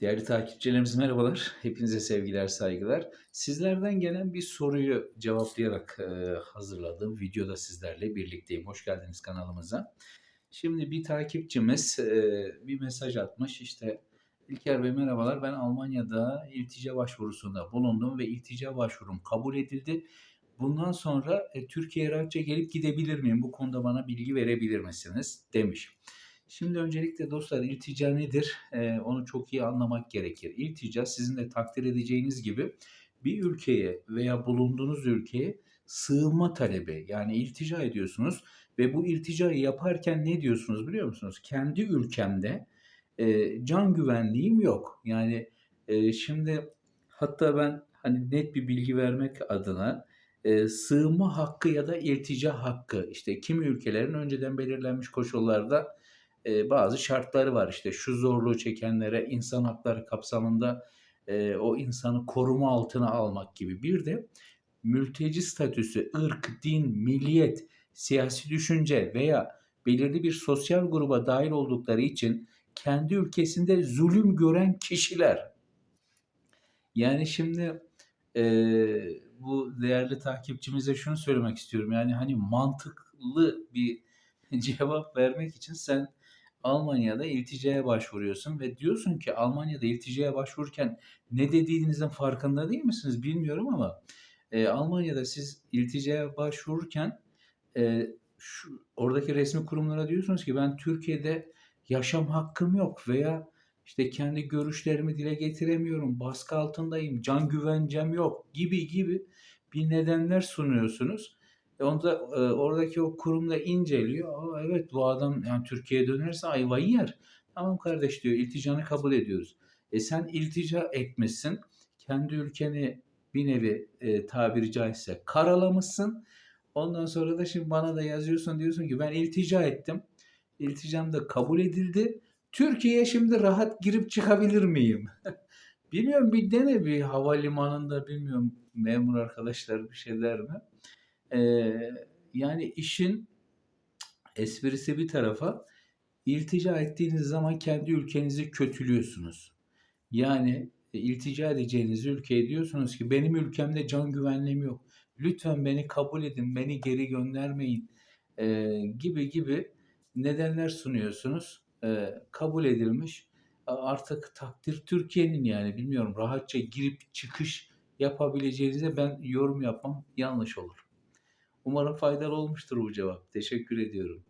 Değerli takipçilerimiz merhabalar. Hepinize sevgiler, saygılar. Sizlerden gelen bir soruyu cevaplayarak e, hazırladığım videoda sizlerle birlikteyim. Hoş geldiniz kanalımıza. Şimdi bir takipçimiz e, bir mesaj atmış. İşte İlker Bey merhabalar. Ben Almanya'da iltica başvurusunda bulundum ve iltica başvurum kabul edildi. Bundan sonra e, Türkiye'ye rahatça gelip gidebilir miyim? Bu konuda bana bilgi verebilir misiniz? Demiş. Şimdi öncelikle dostlar iltica nedir? Ee, onu çok iyi anlamak gerekir. İltica sizin de takdir edeceğiniz gibi bir ülkeye veya bulunduğunuz ülkeye sığınma talebi yani iltica ediyorsunuz ve bu ilticayı yaparken ne diyorsunuz biliyor musunuz? Kendi ülkemde e, can güvenliğim yok. Yani e, şimdi hatta ben hani net bir bilgi vermek adına e, sığınma hakkı ya da iltica hakkı işte kimi ülkelerin önceden belirlenmiş koşullarda e, bazı şartları var. İşte şu zorluğu çekenlere insan hakları kapsamında e, o insanı koruma altına almak gibi. Bir de mülteci statüsü, ırk, din, milliyet, siyasi düşünce veya belirli bir sosyal gruba dahil oldukları için kendi ülkesinde zulüm gören kişiler. Yani şimdi e, bu değerli takipçimize şunu söylemek istiyorum. Yani hani mantıklı bir cevap vermek için sen Almanya'da ilticaya başvuruyorsun ve diyorsun ki Almanya'da ilticaya başvururken ne dediğinizin farkında değil misiniz bilmiyorum ama e, Almanya'da siz ilticaya başvururken e, şu, oradaki resmi kurumlara diyorsunuz ki ben Türkiye'de yaşam hakkım yok veya işte kendi görüşlerimi dile getiremiyorum, baskı altındayım, can güvencem yok gibi gibi bir nedenler sunuyorsunuz. E onda e, oradaki o kurumda inceliyor. Aa, evet bu adam yani Türkiye'ye dönerse ayvayı yer. Tamam kardeş diyor ilticanı kabul ediyoruz. E sen iltica etmişsin. Kendi ülkeni bir nevi e, tabiri caizse karalamışsın. Ondan sonra da şimdi bana da yazıyorsun diyorsun ki ben iltica ettim. İlticam da kabul edildi. Türkiye'ye şimdi rahat girip çıkabilir miyim? bilmiyorum bir dene bir havalimanında bilmiyorum memur arkadaşlar bir şey der mi? Ee, yani işin esprisi bir tarafa iltica ettiğiniz zaman kendi ülkenizi kötülüyorsunuz. Yani e, iltica edeceğiniz ülkeye diyorsunuz ki benim ülkemde can güvenliğim yok. Lütfen beni kabul edin, beni geri göndermeyin e, gibi gibi nedenler sunuyorsunuz. E, kabul edilmiş. Artık takdir Türkiye'nin yani bilmiyorum rahatça girip çıkış yapabileceğinize ben yorum yapmam yanlış olur. Umarım faydalı olmuştur bu cevap. Teşekkür ediyorum.